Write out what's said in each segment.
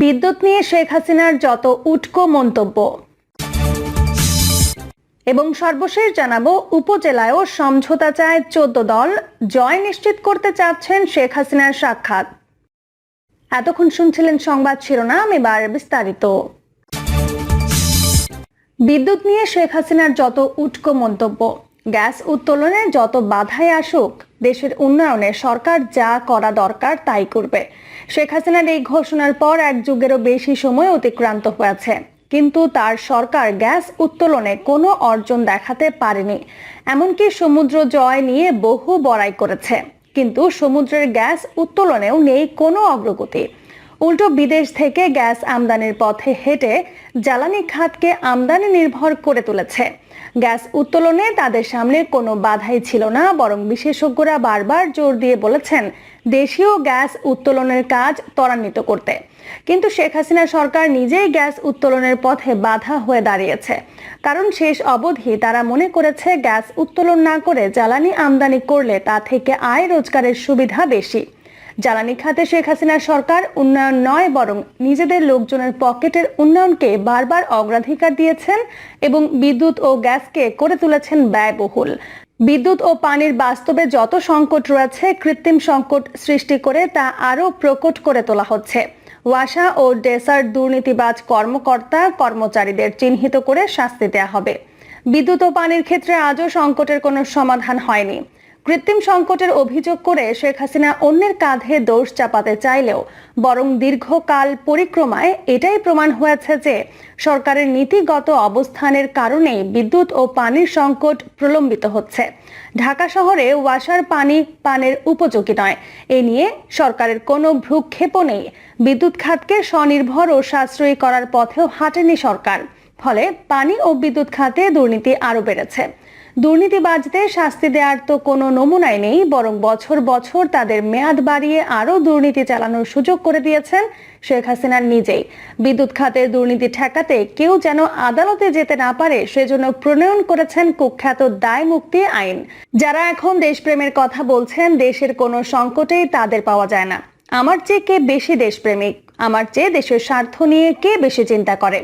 বিদ্যুৎ নিয়ে শেখ হাসিনার যত উটকো মন্তব্য। এবং সর্বশেষ জানাব, উপজেলায়ও সমঝোতা চায় চোদ্দ দল। জয় নিশ্চিত করতে চাচ্ছেন শেখ হাসিনার সাক্ষাৎ। এতক্ষণ শুনছিলেন সংবাদ শিরোনাম, এবার বিস্তারিত। বিদ্যুৎ নিয়ে শেখ হাসিনার যত উটকো মন্তব্য, গ্যাস উত্তোলনে যত বাধাই আসুক দেশের উন্নয়নে সরকার যা করা দরকার তাই করবে। শেখ হাসিনার এই ঘোষণার পর এক যুগেরও বেশি সময় অতিক্রান্ত হয়েছে। কিন্তু তার সরকার গ্যাস উত্তোলনে কোনো অর্জন দেখাতে পারেনি। এমনকি সমুদ্র জয় নিয়ে বহু বড়াই করেছে। কিন্তু সমুদ্রের গ্যাস উত্তোলনেও নেই কোনো অগ্রগতি। উল্টো বিদেশ থেকে গ্যাস আমদানির পথে হেঁটে জ্বালানি খাতকে আমদানি নির্ভর করে তুলেছে। গ্যাস উত্তোলনে তাদের সামনে কোনো বাধাই ছিল না, বরং বিশেষজ্ঞরা বারবার জোর দিয়ে বলেছেন দেশীয় গ্যাস উত্তোলনের কাজ ত্বরান্বিত করতে। কিন্তু শেখ হাসিনা সরকার নিজেই গ্যাস উত্তোলনের পথে বাধা হয়ে দাঁড়িয়েছে। কারণ শেষ অবধি তারা মনে করেছে, গ্যাস উত্তোলন না করে জ্বালানি আমদানি করলে তা থেকে আয় রোজগারের সুবিধা বেশি। জ্বালানি খাতে শেখ হাসিনার সরকার উন্নয়ন নয়, বরং নিজেদের লোকজনের পকেটের উন্নয়নকে বারবার অগ্রাধিকার দিয়েছেন এবং বিদ্যুৎ ও গ্যাসকে করে তুলেছেন ব্যয়বহুল। বিদ্যুৎ ও পানির বাস্তবে যত সংকট রয়েছে, কৃত্রিম সংকট সৃষ্টি করে তা আরও প্রকট করে তোলা হচ্ছে। ওয়াসা ও ডেসার দুর্নীতিবাজ কর্মকর্তা কর্মচারীদের চিহ্নিত করে শাস্তি দেওয়া হবে। বিদ্যুৎ ও পানির ক্ষেত্রে আজও সংকটের কোনো সমাধান হয়নি। কৃত্রিম সংকটের অভিযোগ করে শেখ হাসিনা অন্যের কাঁধে দোষ চাপাতে চাইলেও, বরং দীর্ঘকাল পরিক্রমায় এটাই প্রমাণ হয়েছে যে, সরকারের নীতিগত অবস্থানের কারণেই বিদ্যুৎ ও পানির সংকট প্রলম্বিত হচ্ছে। ঢাকা শহরে ওয়াসার পানি পানের উপযোগী নয়। এ নিয়ে সরকারের কোনো ভ্রুক্ষেপও নেই। বিদ্যুৎ খাতকে স্বনির্ভর ও সাশ্রয়ী করার পথেও হাঁটেনি সরকার। ফলে পানি ও বিদ্যুৎ খাতে দুর্নীতি আরও বেড়েছে। দুর্নীতিবাজদের শাস্তি দেওয়ার তো কোনো নমুনাই নেই, বরং বছর বছর তাদের মেয়াদ বাড়িয়ে আরও দুর্নীতি চালানোর সুযোগ করে দিয়েছেন শেখ হাসিনার নিজেই। বিদ্যুৎ খাতের দুর্নীতি ঠেকাতে কেউ যেন আদালতে যেতে না পারে, সেজন্য প্রণয়ন করেছেন কুখ্যাত দায় মুক্তি আইন। যারা এখন দেশপ্রেমের কথা বলছেন, দেশের কোনো সংকটেই তাদের পাওয়া যায় না। আমার চেয়ে কে বেশি দেশপ্রেমিক? আমার চেয়ে দেশের স্বার্থ নিয়ে কে বেশি চিন্তা করে?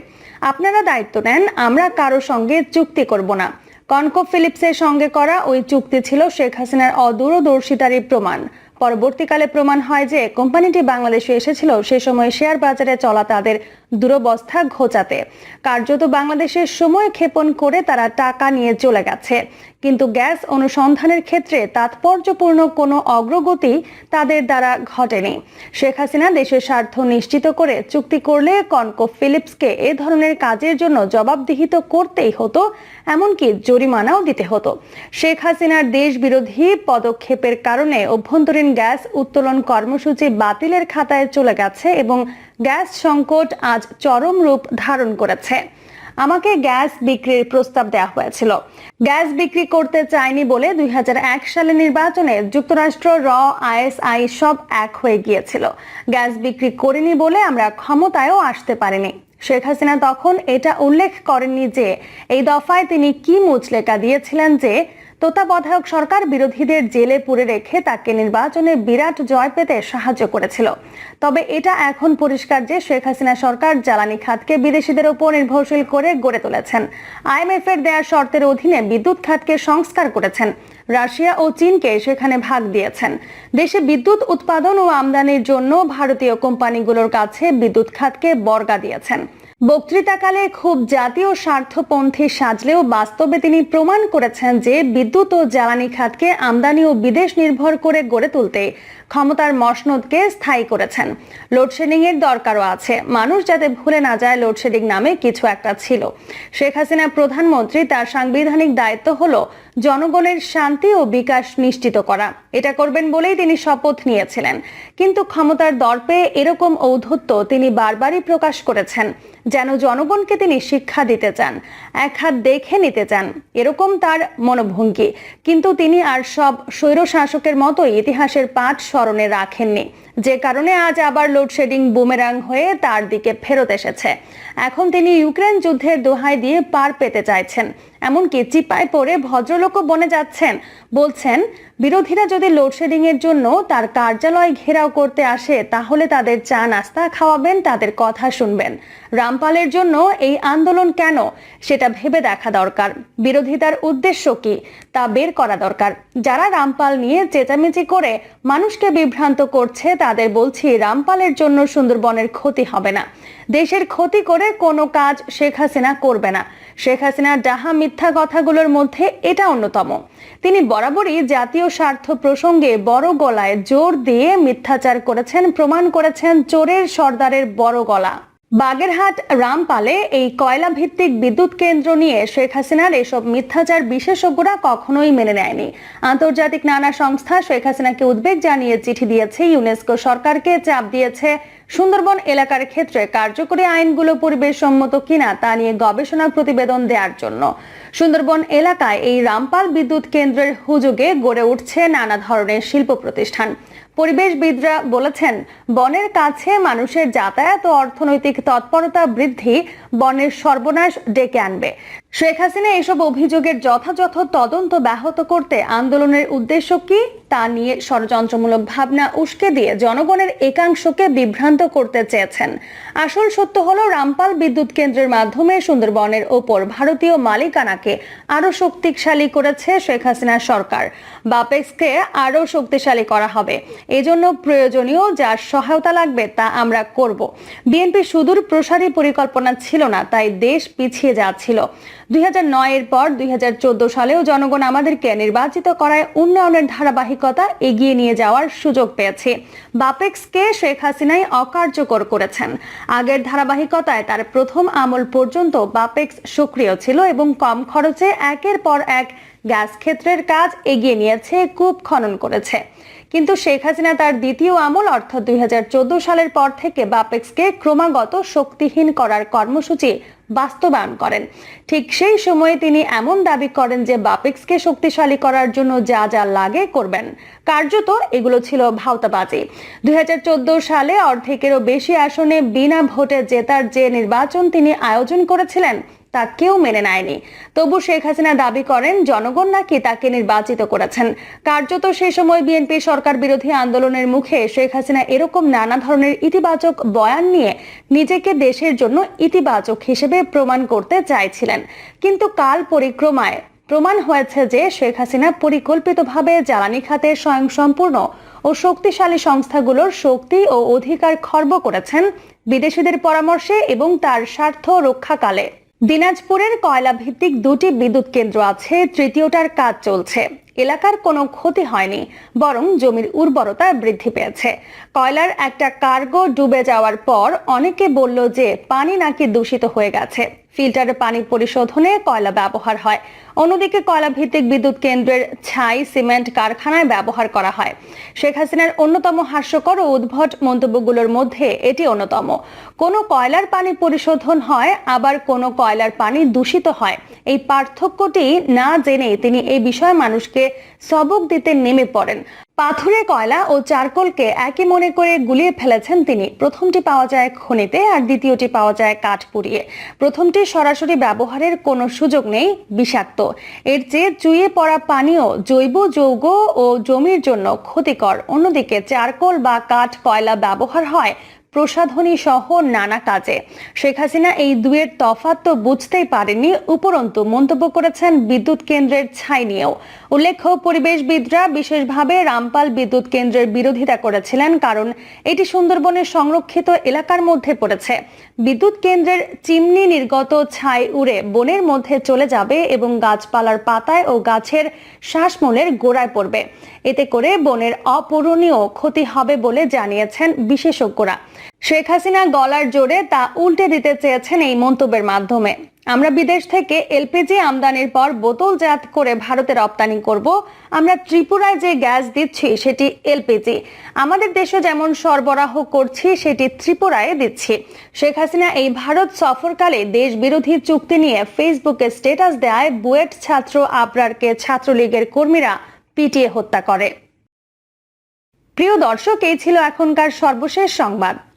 আপনারা দায়িত্ব নেন, আমরা কারও সঙ্গে চুক্তি করব না। কনকো ফিলিপসের সঙ্গে করা ওই চুক্তি ছিল শেখ হাসিনার অদূরদর্শিতারই প্রমাণ। পরবর্তীকালে প্রমাণ হয় যে কোম্পানিটি বাংলাদেশে এসেছিল, সে সময় শেয়ার বাজারে চলা তাদের দুরবস্থা ঘোচাতে। কার্যত বাংলাদেশের সময় ক্ষেপণ করে তারা টাকা নিয়ে চলে গেছে। কিন্তু গ্যাস অনুসন্ধানের ক্ষেত্রে তাৎপর্যপূর্ণ কোনো অগ্রগতি তাদের দ্বারা ঘটেনি। শেখ হাসিনা দেশের স্বার্থ নিশ্চিত করে চুক্তি করলে কনকো ফিলিপসকে এ ধরনের কাজের জন্য জবাবদিহিত করতেই হতো, এমনকি জরিমানাও দিতে হতো। শেখ হাসিনার দেশ বিরোধী পদক্ষেপের কারণে অভ্যন্তরীণ গ্যাস উত্তোলন কর্মসূচি বাতিলের খাতায় চলে গেছে এবং গ্যাস সংকট আজ চরম রূপ ধারণ করেছে। আমাকে গ্যাস বিক্রির প্রস্তাব দেওয়া হয়েছিল। গ্যাস বিক্রি করতে চাইনি বলে দুই সালে নির্বাচনে যুক্তরাষ্ট্র, র আইএসআই সব এক হয়ে গিয়েছিল। গ্যাস বিক্রি করিনি বলে আমরা ক্ষমতায়ও আসতে পারিনি। শেখ হাসিনা তখন এটা উল্লেখ করেননি যে, এই দফায় তিনি কি মুচলেকা দিয়েছিলেন যে তত্ত্বাবধায়ক সরকার বিরোধীদের জেলে পুরে রেখে তাকে নির্বাচনে বিরাট জয় পেতে সাহায্য করেছিল। তবে এটা এখন পরিষ্কার যে শেখ হাসিনা সরকার জ্বালানি খাতকে বিদেশিদের উপর নির্ভরশীল করে গড়ে তুলেছেন। আইএমএফ এর দেয়া শর্তের অধীনে বিদ্যুৎ খাতকে সংস্কার করেছেন। রাশিয়া ও চীনকে সেখানে ভাগ দিয়েছেন। দেশে বিদ্যুৎ উৎপাদন ও আমদানির জন্য ভারতীয় কোম্পানিগুলোর কাছে বিদ্যুৎ খাতকে বর্গা দিয়েছেন। বক্তৃতাকালে খুব জাতীয় স্বার্থপন্থী সাজলেও বাস্তবে তিনি প্রমাণ করেছেন যে বিদ্যুৎ ও জ্বালানি খাতকে আমদানি ও বিদেশ নির্ভর করে গড়ে তুলতে ক্ষমতার মসনদকে স্থায়ী করেছেন। লোডশেডিং এর দরকারও আছে। মানুষ যাতে ভুলে না যায় লোডশেডিং নামে কিছু একটা ছিল। শেখ হাসিনা প্রধানমন্ত্রী তার সাংবিধানিক দায়িত্ব হলো জনগণের শান্তি ও বিকাশ নিশ্চিত করা। এটা করবেন বলেই তিনি শপথ নিয়েছিলেন। কিন্তু ক্ষমতার দর্পে এরকম ঔদ্ধত্য তিনি বারবারই প্রকাশ করেছেন। যেন জনগণকে তিনি শিক্ষা দিতে চান, এক হাত দেখে নিতে চান, এরকম তার মনোভঙ্গি। কিন্তু তিনি আর সব স্বৈর শাসকের মতোই ইতিহাসের পাঠ স্মরণে রাখেননি। যে কারণে আজ আবার লোডশেডিং বুমেরাং হয়ে তার দিকে ফেরত এসেছে। এখন তিনি ইউক্রেন যুদ্ধের দোহাই দিয়ে পার পেতে চাইছেন। এমনকি চিপায় পড়ে ভদ্রলোকও বনে যাচ্ছেন। বলছেন, বিরোধীরা যদি লোডশেডিং এর জন্য তার কার্যালয় ঘেরাও করতে আসে, তাহলে তাদের চা নাস্তা খাওয়াবেন, তাদের কথা শুনবেন। রামপালের জন্য এই আন্দোলন কেন? সেটা ভেবে দেখা দরকার। বিরোধিতার উদ্দেশ্য কি? তা বের করা দরকার। যারা রামপাল নিয়ে চেঁচামেচি করে মানুষকে বিভ্রান্ত করছে, তাদের বলছি, রামপালের জন্য সুন্দরবনের ক্ষতি হবে না। দেশের ক্ষতি করে কোনো কাজ শেখ হাসিনা করবে না। শেখ হাসিনার ডাহা মিথ্যা কথাগুলোর মধ্যে এটা অন্যতম। তিনি বরাবরই জাতীয় স্বার্থ প্রসঙ্গে বড় গলায় জোর দিয়ে মিথ্যাচার করেছেন, প্রমাণ করেছেন চোরের সর্দারের বড় গলা। বাগেরহাট, রামপালে এই কয়লা ভিত্তিক বিদ্যুৎ কেন্দ্র নিয়ে শেখ হাসিনার এসব মিথ্যাচার বিশেষজ্ঞরা কখনোই মেনে নেয়নি। আন্তর্জাতিক নানা সংস্থা শেখ হাসিনাকে উদ্বেগ জানিয়ে চিঠি দিয়েছে। ইউনেস্কো সরকারকে চাপ দিয়েছে সুন্দরবন এলাকার ক্ষেত্রে কার্যকরী আইনগুলো পরিবেশ সম্মত কিনা তা নিয়ে গবেষণা প্রতিবেদন দেওয়ার জন্য। সুন্দরবন এলাকায় এই রামপাল বিদ্যুৎ কেন্দ্রের হুজুগে গড়ে উঠছে নানা ধরনের শিল্প প্রতিষ্ঠান। পরিবেশবিদরা বলেছেন, বনের কাছে মানুষের যাতায়াত ও অর্থনৈতিক তৎপরতা বৃদ্ধি বনের সর্বনাশ ডেকে আনবে। শেখ হাসিনা এসব অভিযোগের যথাযথ তদন্ত ব্যাহত করতে আন্দোলনের উদ্দেশ্য কি, তা নিয়ে ষড়যন্ত্রমূলক ভাবনা উস্কে দিয়ে জনগণের একাংশকে বিভ্রান্ত করতে চেয়েছেন। আসল সত্য হলো, রামপাল বিদ্যুৎ কেন্দ্রের মাধ্যমে সুন্দরবনের ওপর ভারতীয় মালিকানাকে আরও শক্তিশালী করেছে শেখ হাসিনা সরকার। বাপেক্সকে আরও শক্তিশালী করা হবে। এজন্য প্রয়োজনীয় যা সহায়তা লাগবে তা আমরা করব। বিএনপি সুদূর প্রসারী পরিকল্পনা ছিল না, তাই দেশ পিছিয়ে যাচ্ছিল। দুই এর পর দুই হাজার চোদ্দ সালেও জনগণ আমাদেরকে নির্বাচিত করায় উন্নয়নের ধারাবাহিকতা এগিয়ে নিয়ে যাওয়ার সুযোগ পেয়েছে। বাপেক্সকে শেখ হাসিনাই অকার্যকর করেছেন। আগের ধারাবাহিকতায় তার প্রথম আমল পর্যন্ত বাপেক্স সক্রিয় ছিল এবং কম খরচে একের পর এক গ্যাস ক্ষেত্রের কাজ এগিয়ে নিয়েছে, কূপ খনন করেছে। কিন্তু শেখ হাসিনা তার দ্বিতীয় আমল, অর্থাৎ দুই হাজার চোদ্দ সালের পর থেকে বাপেক্সকে ক্রমাগত শক্তিহীন করার কর্মসূচি বাস্তবায়ন করেন। ঠিক সেই সময়ে তিনি এমন দাবি করেন যে বাপেক্সকে শক্তিশালী করার জন্য যা যা লাগে করবেন। কার্যত এগুলো ছিল ভাওতাবাজি। দুই হাজার চোদ্দ সালে অর্ধেকেরও বেশি আসনে বিনা ভোটে জেতার যে নির্বাচন তিনি আয়োজন করেছিলেন তা কেউ মেনে নেয়নি। তবু শেখ হাসিনা দাবি করেন, জনগণ নাকি তাকে নির্বাচিত করেছেন। কার্যত সে সময় বিএনপি সরকার বিরোধী আন্দোলনের মুখে শেখ হাসিনা এরকম নানা ধরনের ইতিবাচক বয়ান নিয়ে নিজেকে দেশের জন্য ইতিবাচক হিসেবে প্রমাণ করতে চাইছিলেন। কিন্তু কাল পরিক্রমায় প্রমাণ হয়েছে যে শেখ হাসিনা পরিকল্পিতভাবে জ্বালানি খাতে স্বয়ংসম্পূর্ণ ও শক্তিশালী সংস্থাগুলোর শক্তি ও অধিকার খর্ব করেছেন বিদেশিদের পরামর্শে এবং তার স্বার্থ রক্ষাকালে। দিনাজপুরের কয়লা ভিত্তিক দুটি বিদ্যুৎ কেন্দ্র আছে, তৃতীয়টার কাজ চলছে। এলাকার কোনো ক্ষতি হয়নি, বরং জমির উর্বরতা বৃদ্ধি পেয়েছে। কয়লার একটা কার্গো ডুবে যাওয়ার পর অনেকে বলল যে পানি নাকি দূষিত হয়ে গেছে। ফিল্টারে পানি পরিশোধনে কয়লা ব্যবহার হয়। অন্যদিকে কয়লা ভিত্তিক বিদ্যুৎ কেন্দ্রের ছাই সিমেন্ট কারখানায় ব্যবহার করা হয়। শেখ হাসিনার অন্যতম হাস্যকর ও উদ্ভট মন্তব্যগুলোর মধ্যে এটি অন্যতম। কোনো কয়লার পানি পরিশোধন হয়, আবার কোনো কয়লার পানি দূষিত হয়। এই পার্থক্যটি না জেনে তিনি এই বিষয়ে মানুষকে সবক দিতে নেমে পড়েন। পাথুরে কয়লা ও চারকোলকে একই মনে করে গুলিয়ে ফেলেছেন তিনি। প্রথমটি পাওয়া যায় খনিতে, আর দ্বিতীয়টি পাওয়া যায় কাঠ পুড়িয়ে প্রথমটি সরাসরি ব্যবহারের কোনো সুযোগ নেই, বিষাক্ত। এর চেয়ে পড়া পানীয় জৈব যৌগ ও জমির জন্য ক্ষতিকর। অন্যদিকে চারকোল বা কাঠ কয়লা ব্যবহার হয় প্রসাধনী সহ নানা কাজে। শেখ হাসিনা এই দুয়ের তফাত তো বুঝতেই পারেনি উপরন্তু মন্তব্য করেছেন বিদ্যুৎ কেন্দ্রের ছাই নিয়েও। উল্লেখ্য, পরিবেশবিদরা বিশেষভাবে রামপাল বিদ্যুৎ কেন্দ্রের বিরোধিতা করেছিলেন কারণ এটি সুন্দরবনের সংরক্ষিত এলাকার মধ্যে পড়েছে। বিদ্যুৎ কেন্দ্রের চিমনি নির্গত ছাই উড়ে বনের মধ্যে চলে যাবে এবং গাছপালার পাতায় ও গাছের শ্বাসমূলের গোড়ায় পড়বে। এতে করে বনের অপূরণীয় ক্ষতি হবে বলে জানিয়েছেন বিশেষজ্ঞরা। শেখ হাসিনা গলার জোরে তা উল্টে দিতে চেয়েছেন এই মন্তব্যের মাধ্যমে। আমরা বিদেশ থেকে এলপিজি আমদানির পর বোতলজাত করে ভারতে রপ্তানি করব। আমরা ত্রিপুরায় যে গ্যাস দিচ্ছি সেটি এলপিজি। আমাদের দেশে যেমন সরবরাহ করছি, সেটি ত্রিপুরায় দিচ্ছি। শেখ হাসিনা এই ভারত সফরকালে দেশ বিরোধী চুক্তি নিয়ে ফেসবুকে স্ট্যাটাস দেয়, বুয়েট ছাত্র আবরারকে ছাত্রলীগের কর্মীরা পিটিয়ে হত্যা করে। প্রিয় দর্শক, এই ছিল এখনকার সর্বশেষ সংবাদ।